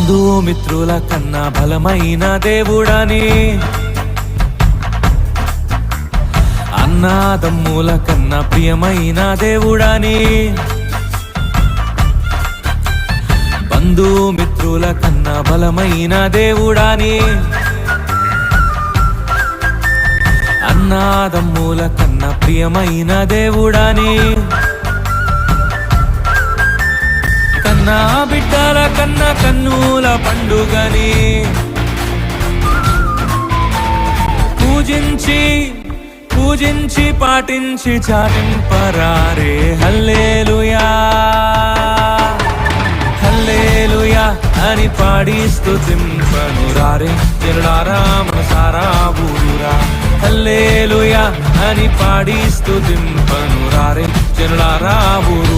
బంధుమిత్రుల కన్నా బలమైన దేవుడని. అన్నాదమ్ముల కన్నా ప్రియమైన దేవుడని. బంధుమిత్రుల కన్నా బలమైన దేవుడని. అన్నాదమ్ముల కన్నా ప్రియమైన దేవుడని. కన్నా బిడ్డల కన్న కన్నుల పండుగని పూజించి పూజించి పాటించి చాటింపరారే. హల్లేలుయా. హల్లేలుయా. అని పాడి స్తుతింపను రారే. జనులారా మనసారా ఊరురా హల్లేలుయా. అని పాడి స్తుతింపను రారే. జనులారా ఊరు